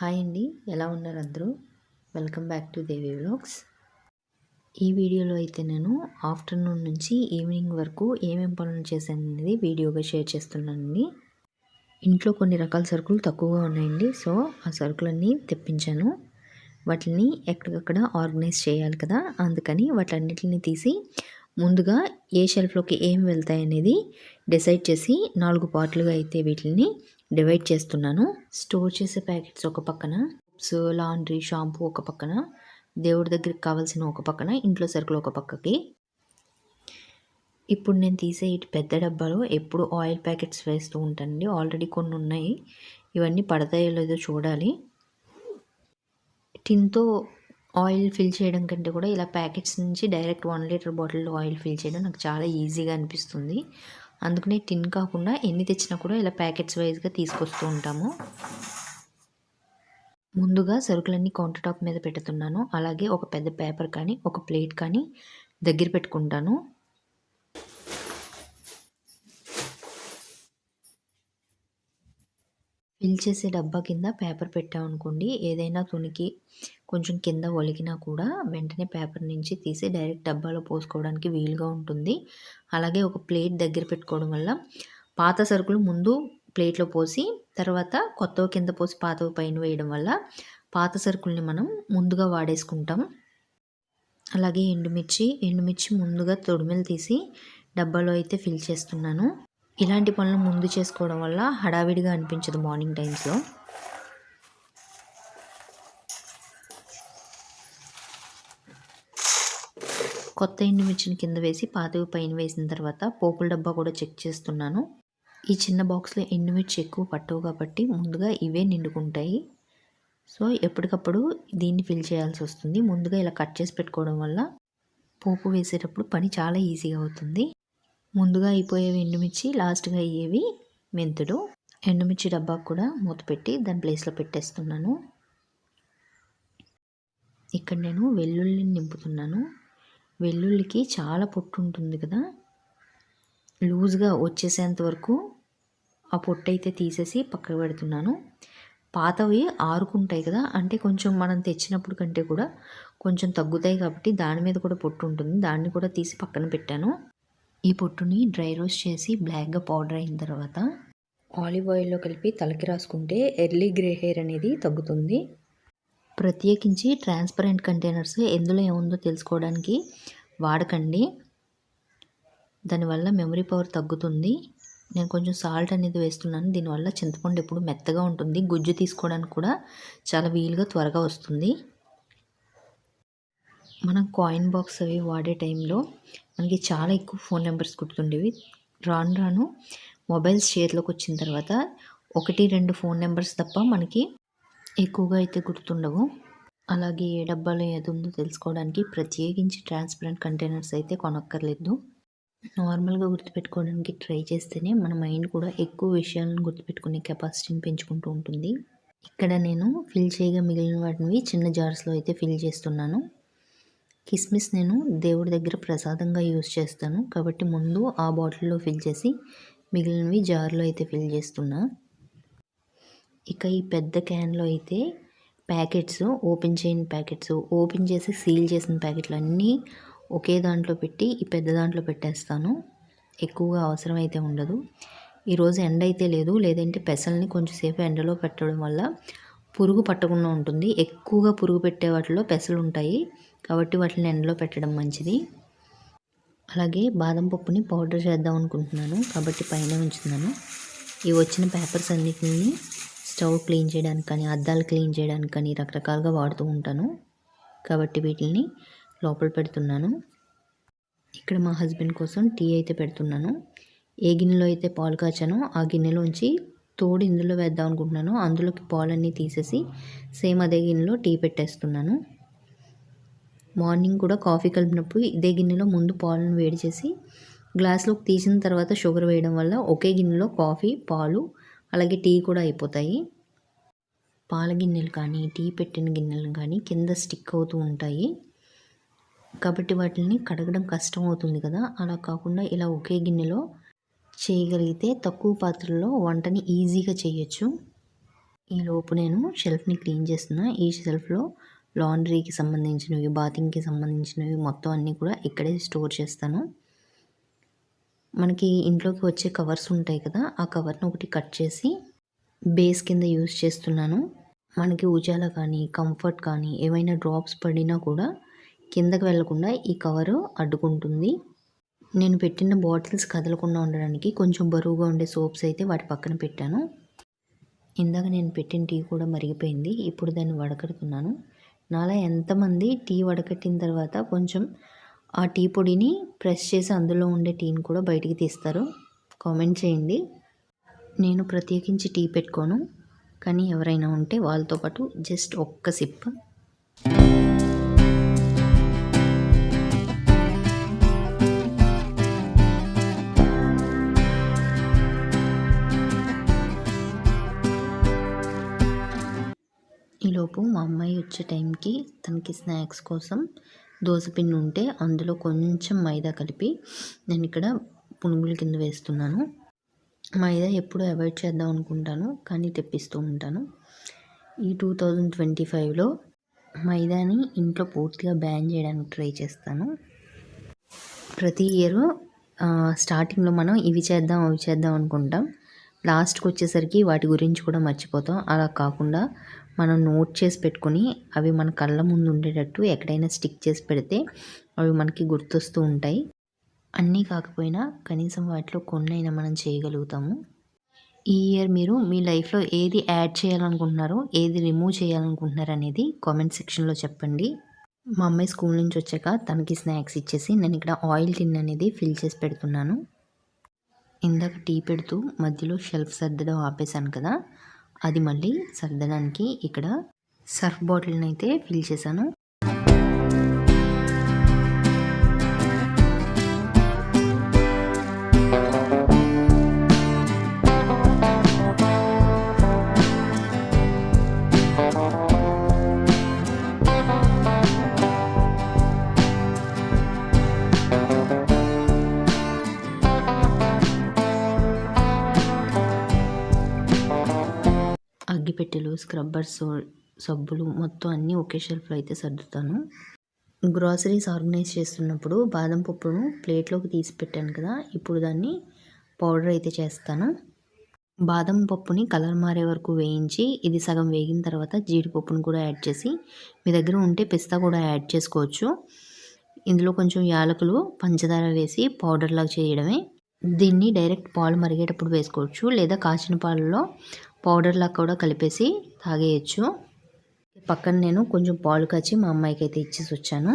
Hi అండి. ఎలా ఉన్నారు అందరూ? Welcome back to Devi vlogs ఈ వీడియోలో అయితే నేను ఆఫ్టర్నూన్ నుంచి ఈవినింగ్ వరకు ఏమేం పనులు చేశాను అనేది వీడియోగా షేర్ చేస్తున్నానండి. ఇంట్లో కొన్ని రకాల సరుకులు తక్కువగా ఉన్నాయండి. సో ఆ సరుకులన్నీ తెప్పించాను. వాటిని ఎక్కడికక్కడ ఆర్గనైజ్ చేయాలి కదా. అందుకని వాటన్నిటిని తీసి ముందుగా ఏ షెల్ఫ్లోకి ఏం వెళ్తాయి అనేది డిసైడ్ చేసి నాలుగు పార్ట్లుగా అయితే వీటిని డివైడ్ చేస్తున్నాను. స్టోర్ చేసే ప్యాకెట్స్ ఒక పక్కన సోప్స్ లాండ్రీ షాంపూ ఒక పక్కన దేవుడి దగ్గరికి కావాల్సిన ఒక పక్కన ఇంట్లో సరుకులు ఒక పక్కకి. ఇప్పుడు నేను తీసే ఇటు పెద్ద డబ్బాలో ఎప్పుడు ఆయిల్ ప్యాకెట్స్ వేస్తూ ఉంటానండి. ఆల్రెడీ కొన్ని ఉన్నాయి. ఇవన్నీ పడతాయో లేదో చూడాలి. టిన్తో ఆయిల్ ఫిల్ చేయడం కంటే కూడా ఇలా ప్యాకెట్స్ నుంచి డైరెక్ట్ వన్ లీటర్ బాటిల్లో ఆయిల్ ఫిల్ చేయడం నాకు చాలా ఈజీగా అనిపిస్తుంది. అందుకనే టిన్ కాకుండా ఎన్ని తెచ్చినా కూడా ఇలా ప్యాకెట్స్ వైజ్గా తీసుకొస్తూ ఉంటాము. ముందుగా సరుకులన్నీ కౌంటర్ టాప్ మీద పెడుతున్నాను. అలాగే ఒక పెద్ద పేపర్ కానీ ఒక ప్లేట్ కానీ దగ్గర పెట్టుకుంటాను. ఫిల్ చేసే డబ్బా కింద పేపర్ పెట్టామనుకోండి ఏదైనా తునికి కొంచెం కింద ఒలికినా కూడా వెంటనే పేపర్ నుంచి తీసి డైరెక్ట్ డబ్బాలో పోసుకోవడానికి వీలుగా ఉంటుంది. అలాగే ఒక ప్లేట్ దగ్గర పెట్టుకోవడం వల్ల పాత సరుకులు ముందు ప్లేట్లో పోసి తర్వాత కొత్తవి కింద పోసి పాతవి పైన వేయడం వల్ల పాత సరుకుల్ని మనం ముందుగా వాడేసుకుంటాం. అలాగే ఎండుమిర్చి ఎండుమిర్చి ముందుగా తొడిమెలు తీసి డబ్బాలో అయితే ఫిల్ చేస్తున్నాను. ఇలాంటి పనులు ముందు చేసుకోవడం వల్ల హడావిడిగా అనిపించదు మార్నింగ్ టైమ్స్లో. కొత్త ఎండుమిర్చిని కింద వేసి పాతవి పైన వేసిన తర్వాత పోపుల డబ్బా కూడా చెక్ చేస్తున్నాను. ఈ చిన్న బాక్స్లో ఎండుమిర్చి ఎక్కువ పట్టవు కాబట్టి ముందుగా ఇవే నిండుకుంటాయి. సో ఎప్పటికప్పుడు దీన్ని ఫిల్ చేయాల్సి వస్తుంది. ముందుగా ఇలా కట్ చేసి పెట్టుకోవడం వల్ల పోపు వేసేటప్పుడు పని చాలా ఈజీగా అవుతుంది. ముందుగా అయిపోయేవి ఎండుమిర్చి లాస్ట్గా అయ్యేవి మెంతుడు ఎండుమిర్చి డబ్బాకు కూడా మూత పెట్టి దాని ప్లేస్లో పెట్టేస్తున్నాను. ఇక్కడ నేను వెల్లుల్లిని నింపుతున్నాను. వెల్లుల్లికి చాలా పొట్టు ఉంటుంది కదా. లూజ్గా వచ్చేసేంత వరకు ఆ పొట్టు అయితే తీసేసి పక్కకు పెడుతున్నాను. పాతవి ఆరుకుంటాయి కదా అంటే కొంచెం మనం తెచ్చినప్పుడు కంటే కూడా కొంచెం తగ్గుతాయి కాబట్టి దాని మీద కూడా పొట్టు ఉంటుంది. దాన్ని కూడా తీసి పక్కన పెట్టాను. ఈ పొట్టుని డ్రై రోస్ట్ చేసి బ్లాక్గా పౌడర్ అయిన తర్వాత ఆలివ్ ఆయిల్లో కలిపి తలకి రాసుకుంటే ఎర్లీ గ్రే హెయిర్ అనేది తగ్గుతుంది. ప్రత్యేకించి ట్రాన్స్పరెంట్ కంటైనర్స్ ఎందులో ఏముందో తెలుసుకోవడానికి వాడకండి. దానివల్ల మెమరీ పవర్ తగ్గుతుంది. నేను కొంచెం సాల్ట్ అనేది వేస్తున్నాను. దీనివల్ల చింతపండు ఎప్పుడు మెత్తగా ఉంటుంది. గుజ్జు తీసుకోవడానికి కూడా చాలా వీలుగా త్వరగా వస్తుంది. మనం కాయిన్ బాక్స్ అవి వాడే టైంలో మనకి చాలా ఎక్కువ ఫోన్ నెంబర్స్ గుర్తుండేవి. రాను రాను మొబైల్స్ చేతిలోకి వచ్చిన తర్వాత ఒకటి రెండు ఫోన్ నెంబర్స్ తప్ప మనకి ఎక్కువగా అయితే గుర్తుండవు. అలాగే ఏ డబ్బాలో ఏది ఉందో తెలుసుకోవడానికి ప్రత్యేకించి ట్రాన్స్పరెంట్ కంటైనర్స్ అయితే కొనక్కర్లేదు. నార్మల్గా గుర్తుపెట్టుకోవడానికి ట్రై చేస్తేనే మన మైండ్ కూడా ఎక్కువ విషయాలను గుర్తుపెట్టుకునే కెపాసిటీని పెంచుకుంటూ ఉంటుంది. ఇక్కడ నేను ఫిల్ చేయగా మిగిలిన వాటిని చిన్న జార్స్లో అయితే ఫిల్ చేస్తున్నాను. కిస్మిస్ నేను దేవుడి దగ్గర ప్రసాదంగా యూస్ చేస్తాను. కాబట్టి ముందు ఆ బాటిల్లో ఫిల్ చేసి మిగిలినవి జార్లో అయితే ఫిల్ చేస్తున్నా. ఇక ఈ పెద్ద క్యాన్లో అయితే ప్యాకెట్స్ ఓపెన్ చేయని ప్యాకెట్స్ ఓపెన్ చేసి సీల్ చేసిన ప్యాకెట్లు అన్నీ ఒకే దాంట్లో పెట్టి ఈ పెద్ద దాంట్లో పెట్టేస్తాను. ఎక్కువగా అవసరం అయితే ఉండదు. ఈరోజు ఎండ అయితే లేదు. లేదంటే పెసల్ని కొంచెంసేపు ఎండలో పెట్టడం వల్ల పురుగు పట్టకుండా ఉంటుంది. ఎక్కువగా పురుగు పెట్టే వాటిలో పెసలు ఉంటాయి కాబట్టి వాటిని ఎండలో పెట్టడం మంచిది. అలాగే బాదం పప్పుని పౌడర్ చేద్దాం అనుకుంటున్నాను. కాబట్టి పైన ఉంచుతున్నాను. ఈ వచ్చిన పేపర్స్ అన్నిటిని స్టవ్ క్లీన్ చేయడానికి కానీ అద్దాలు క్లీన్ చేయడానికి కానీ రకరకాలుగా వాడుతూ ఉంటాను. కాబట్టి వీటిని లోపల పెడుతున్నాను. ఇక్కడ మా హస్బెండ్ కోసం టీ అయితే పెడుతున్నాను. ఏ గిన్నెలో అయితే పాలు కాచానో ఆ గిన్నెలోంచి తోడు ఇందులో వేద్దాం అనుకుంటున్నాను. అందులోకి పాలన్నీ తీసేసి సేమ్ అదే గిన్నెలో టీ పెట్టేస్తున్నాను. మార్నింగ్ కూడా కాఫీ కలిపినప్పుడు ఇదే గిన్నెలో ముందు పాలను వేడి చేసి గ్లాస్లోకి తీసిన తర్వాత షుగర్ వేయడం వల్ల ఒకే గిన్నెలో కాఫీ పాలు అలాగే టీ కూడా అయిపోతాయి. పాల గిన్నెలు కానీ టీ పెట్టిన గిన్నెలు కానీ కింద స్టిక్ అవుతూ ఉంటాయి. కాబట్టి వాటిని కడగడం కష్టం అవుతుంది కదా. అలా కాకుండా ఇలా ఒకే గిన్నెలో చేయగలిగితే తక్కువ పాత్రలో వంటని ఈజీగా చేయొచ్చు. ఈ లోపు నేను షెల్ఫ్ని క్లీన్ చేస్తున్నా. ఈ షెల్ఫ్లో లాండ్రీకి సంబంధించినవి బాతింగ్కి సంబంధించినవి మొత్తం అన్నీ కూడా ఇక్కడే స్టోర్ చేస్తాను. మనకి ఇంట్లోకి వచ్చే కవర్స్ ఉంటాయి కదా ఆ కవర్ని ఒకటి కట్ చేసి బేస్ కింద యూజ్ చేస్తున్నాను. మనకి ఉజాల కానీ కంఫర్ట్ కానీ ఏమైనా డ్రాప్స్ పడినా కూడా కిందకి వెళ్ళకుండా ఈ కవరు అడ్డుకుంటుంది. నేను పెట్టిన బాటిల్స్ కదలకుండా ఉండడానికి కొంచెం బరువుగా ఉండే సోప్స్ అయితే వాటి పక్కన పెట్టాను. ఇందాక నేను పెట్టిన టీ కూడా మరిగిపోయింది ఇప్పుడు దాన్ని వడకడుతున్నాను. నాలా ఎంతమంది టీ వడకట్టిన తర్వాత కొంచెం ఆ టీ పొడిని ప్రెస్ చేసి అందులో ఉండే టీని కూడా బయటికి తీస్తారు. కామెంట్ చేయండి. నేను ప్రత్యేకించి టీ పెట్టుకోను. కానీ ఎవరైనా ఉంటే వాళ్ళతో పాటు జస్ట్ ఒక్క సిప్ ఈలోపు మా అమ్మాయి వచ్చే టైంకి తనకి స్నాక్స్ కోసం పిండి ఉంటే అందులో కొంచెం మైదా కలిపి నేను ఇక్కడ పునుగుల కింద వేస్తున్నాను. మైదా ఎప్పుడు అవాయిడ్ చేద్దాం అనుకుంటాను కానీ తెప్పిస్తూ ఉంటాను. ఈ టూ థౌజండ్ ట్వంటీ ఫైవ్లో మైదాని ఇంట్లో పూర్తిగా బ్యాన్ చేయడానికి ట్రై చేస్తాను. ప్రతి ఇయర్ స్టార్టింగ్లో మనం ఇవి చేద్దాం అవి చేద్దాం అనుకుంటాం. లాస్ట్కి వచ్చేసరికి వాటి గురించి కూడా మర్చిపోతాం. అలా కాకుండా మనం నోట్ చేసి పెట్టుకొని అవి మన కళ్ళ ముందు ఉండేటట్టు ఎక్కడైనా స్టిక్ చేసి పెడితే అవి మనకి గుర్తొస్తూ ఉంటాయి. అన్నీ కాకపోయినా కనీసం వాటిలో కొన్నైనా మనం చేయగలుగుతాము. ఈ ఇయర్ మీరు మీ లైఫ్లో ఏది యాడ్ చేయాలనుకుంటున్నారో ఏది రిమూవ్ చేయాలనుకుంటున్నారు అనేది కామెంట్ సెక్షన్లో చెప్పండి. మా అమ్మాయి స్కూల్ నుంచి వచ్చాక తనకి స్నాక్స్ ఇచ్చేసి నేను ఇక్కడ ఆయిల్ టిన్ అనేది ఫిల్ చేసి పెడుతున్నాను. ఇందాక టీ పెడుతూ మధ్యలో షెల్ఫ్ సర్దడం ఆపేశాను కదా అది మళ్ళీ సర్దడానికి ఇక్కడ సర్ఫ్ బాటిల్ని అయితే ఫిల్ చేశాను. అగ్గిపెట్టెలు స్క్రబ్బర్స్ సబ్బులు మొత్తం అన్నీ ఒకే షెల్ఫ్లో అయితే సర్దుతాను. గ్రాసరీస్ ఆర్గనైజ్ చేస్తున్నప్పుడు బాదం పప్పును ప్లేట్లోకి తీసి పెట్టాను కదా ఇప్పుడు దాన్ని పౌడర్ అయితే చేస్తాను. బాదం పప్పుని కలర్ మారే వరకు వేయించి ఇది సగం వేగిన తర్వాత జీడిపప్పును కూడా యాడ్ చేసి మీ దగ్గర ఉంటే పిస్తా కూడా యాడ్ చేసుకోవచ్చు. ఇందులో కొంచెం యాలకులు పంచదార వేసి పౌడర్ లాగా చేయడమే. దీన్ని డైరెక్ట్ పాలు మరిగేటప్పుడు వేసుకోవచ్చు లేదా కాచిన పాలలో పౌడర్లా కూడా కలిపేసి తాగేయచ్చు. పక్కన నేను కొంచెం పాలు కాచి మా అమ్మాయికి అయితే ఇచ్చేసి వచ్చాను.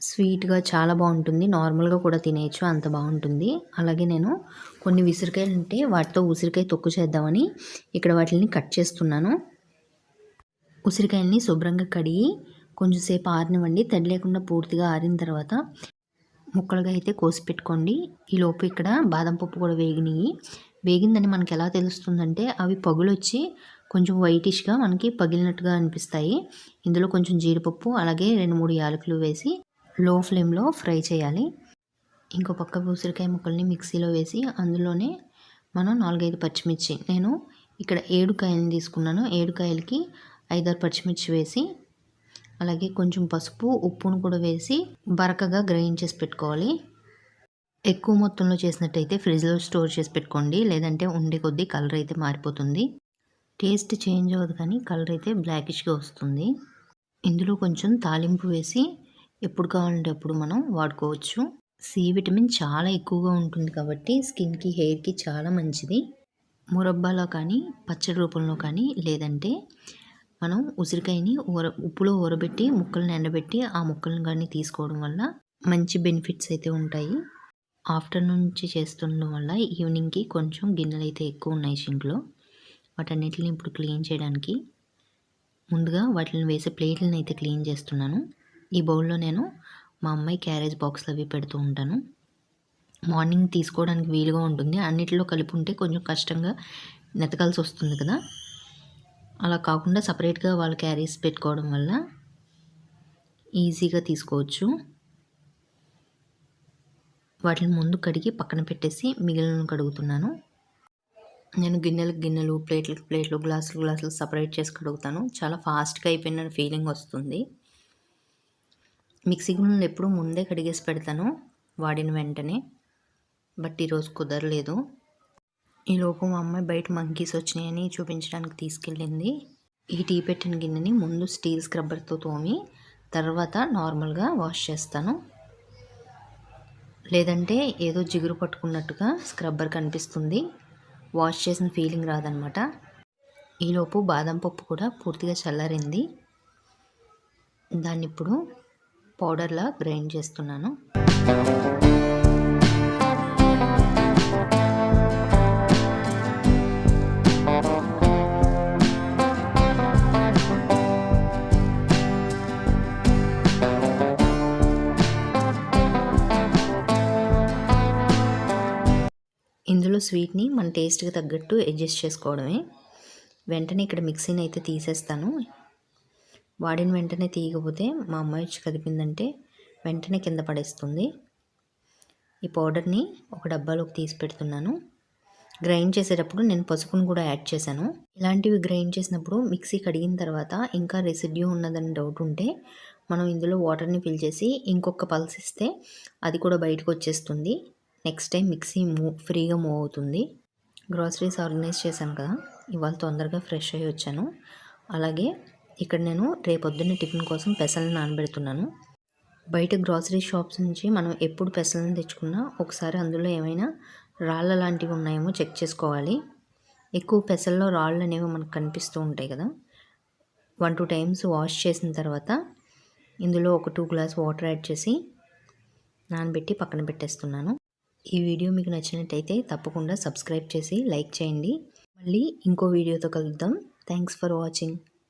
స్వీట్గా చాలా బాగుంటుంది. నార్మల్గా కూడా తినేయచ్చు. అంత బాగుంటుంది. అలాగే నేను కొన్ని ఉసిరికాయలు ఉంటే వాటితో ఉసిరికాయ తొక్కు చేద్దామని ఇక్కడ వాటిని కట్ చేస్తున్నాను. ఉసిరికాయల్ని శుభ్రంగా కడిగి కొంచెంసేపు ఆరినివ్వండి. తడి లేకుండా పూర్తిగా ఆరిన తర్వాత ముక్కలుగా అయితే కోసి పెట్టుకోండి. ఈ లోపు ఇక్కడ బాదం పప్పు కూడా వేగినాయి వేగిందని మనకి ఎలా తెలుస్తుందంటే అవి పగులొచ్చి కొంచెం వైటిష్గా మనకి పగిలినట్టుగా అనిపిస్తాయి. ఇందులో కొంచెం జీడిపప్పు అలాగే రెండు మూడు యాలకులు వేసి లో ఫ్లేమ్లో ఫ్రై చేయాలి. ఇంకో పక్క ఉసిరికాయ ముక్కల్ని మిక్సీలో వేసి అందులోనే మనం నాలుగైదు పచ్చిమిర్చి. నేను ఇక్కడ ఏడుకాయలు తీసుకున్నాను. ఏడు కాయలకి ఐదారు పచ్చిమిర్చి వేసి అలాగే కొంచెం పసుపు ఉప్పును కూడా వేసి బరకగా గ్రైండ్ చేసి పెట్టుకోవాలి. ఎక్కువ మొత్తంలో చేసినట్టయితే ఫ్రిడ్జ్లో స్టోర్ చేసి పెట్టుకోండి. లేదంటే ఉండే కొద్దీ కలర్ అయితే మారిపోతుంది. టేస్ట్ చేంజ్ అవ్వదు కానీ కలర్ అయితే బ్లాకిష్గా వస్తుంది. ఇందులో కొంచెం తాలింపు వేసి ఎప్పుడు కావాలంటే అప్పుడు మనం వాడుకోవచ్చు. సి విటమిన్ చాలా ఎక్కువగా ఉంటుంది కాబట్టి స్కిన్కి హెయిర్కి చాలా మంచిది. మురబ్బాలో కానీ పచ్చడి రూపంలో కానీ లేదంటే మనం ఉసిరికాయని ఊర ఉప్పులో ఊరబెట్టి ముక్కలను ఎండబెట్టి ఆ ముక్కలను కానీ తీసుకోవడం వల్ల మంచి బెనిఫిట్స్ అయితే ఉంటాయి. ఆఫ్టర్నూన్ నుంచి చేస్తుండడం వల్ల ఈవినింగ్కి కొంచెం గిన్నెలు అయితే ఎక్కువ ఉన్నాయి సింక్లో వాటన్నిటిని ఇప్పుడు క్లీన్ చేయడానికి ముందుగా వాటిని వేసే ప్లేట్లను అయితే క్లీన్ చేస్తున్నాను. ఈ బౌల్లో నేను మా అమ్మాయి క్యారేజ్ బాక్స్లు అవి పెడుతూ ఉంటాను. మార్నింగ్ తీసుకోవడానికి వీలుగా ఉంటుంది. అన్నిటిలో కలిపి ఉంటే కొంచెం కష్టంగా నెతకాల్సి వస్తుంది కదా. అలా కాకుండా సపరేట్గా వాళ్ళు క్యారీస్ పెట్టుకోవడం వల్ల ఈజీగా తీసుకోవచ్చు. వాటిని ముందు కడిగి పక్కన పెట్టేసి మిగిలిన కడుగుతున్నాను. నేను గిన్నెలకు గిన్నెలు ప్లేట్లకు ప్లేట్లు గ్లాసులు గ్లాసులు సపరేట్ చేసి కడుగుతాను. చాలా ఫాస్ట్గా అయిపోయిన ఫీలింగ్ వస్తుంది. మిక్సీ గిన్నెలు ఎప్పుడు ముందే కడిగేసి పెడతాను వాడిన వెంటనే బట్ ఈరోజు కుదరలేదు. ఈలోపు మా అమ్మాయి బయట మంకీస్ వచ్చినాయని చూపించడానికి తీసుకెళ్ళింది. ఈ టీ పెట్టిన గిన్నెని ముందు స్టీల్ స్క్రబ్బర్తో తోమి తర్వాత నార్మల్గా వాష్ చేస్తాను. లేదంటే ఏదో జిగురు పట్టుకున్నట్టుగా స్క్రబ్బర్ కనిపిస్తుంది. వాష్ చేసిన ఫీలింగ్ రాదనమాట. ఈలోపు బాదం పప్పు కూడా పూర్తిగా చల్లారింది. దాన్ని ఇప్పుడు పౌడర్లా గ్రైండ్ చేస్తున్నాను. ఇందులో స్వీట్ని మన టేస్ట్కి తగ్గట్టు అడ్జస్ట్ చేసుకోవడమే. వెంటనే ఇక్కడ మిక్సీని అయితే తీసేస్తాను. వాడిన వెంటనే తీయకపోతే మా అమ్మాయి వచ్చి కదిపిందంటే వెంటనే కింద పడేస్తుంది. ఈ పౌడర్ని ఒక డబ్బాలోకి తీసి పెడుతున్నాను. గ్రైండ్ చేసేటప్పుడు నేను పసుపును కూడా యాడ్ చేశాను. ఇలాంటివి గ్రైండ్ చేసినప్పుడు మిక్సీ కడిగిన తర్వాత ఇంకా రెసిడ్యూ ఉన్నదని డౌట్ ఉంటే మనం ఇందులో వాటర్ని ఫిల్ చేసి ఇంకొక పల్స్ ఇస్తే అది కూడా బయటకు వచ్చేస్తుంది. నెక్స్ట్ టైం మిక్సీ మూవ్ ఫ్రీగా మూవ్ అవుతుంది. గ్రాసరీస్ ఆర్గనైజ్ చేశాను కదా ఇవాళ తొందరగా ఫ్రెష్ అయ్యి వచ్చాను. అలాగే ఇక్కడ నేను రేపొద్దున్న టిఫిన్ కోసం పెసలను నానబెడుతున్నాను. బయట గ్రాసరీ షాప్స్ నుంచి మనం ఎప్పుడు పెసలను తెచ్చుకున్నా ఒకసారి అందులో ఏమైనా రాళ్ళ లాంటివి ఉన్నాయేమో చెక్ చేసుకోవాలి. ఎక్కువ పెసల్లో రాళ్ళు అనేవి మనకు కనిపిస్తూ ఉంటాయి కదా. వన్ టూ టైమ్స్ వాష్ చేసిన తర్వాత ఇందులో ఒక టూ గ్లాస్ వాటర్ యాడ్ చేసి నానబెట్టి పక్కన పెట్టేస్తున్నాను. ఈ వీడియో మీకు నచ్చినట్టయితే తప్పకుండా సబ్స్క్రైబ్ చేసి లైక్ చేయండి. మళ్ళీ ఇంకో వీడియోతో కలుద్దాం. Thanks for watching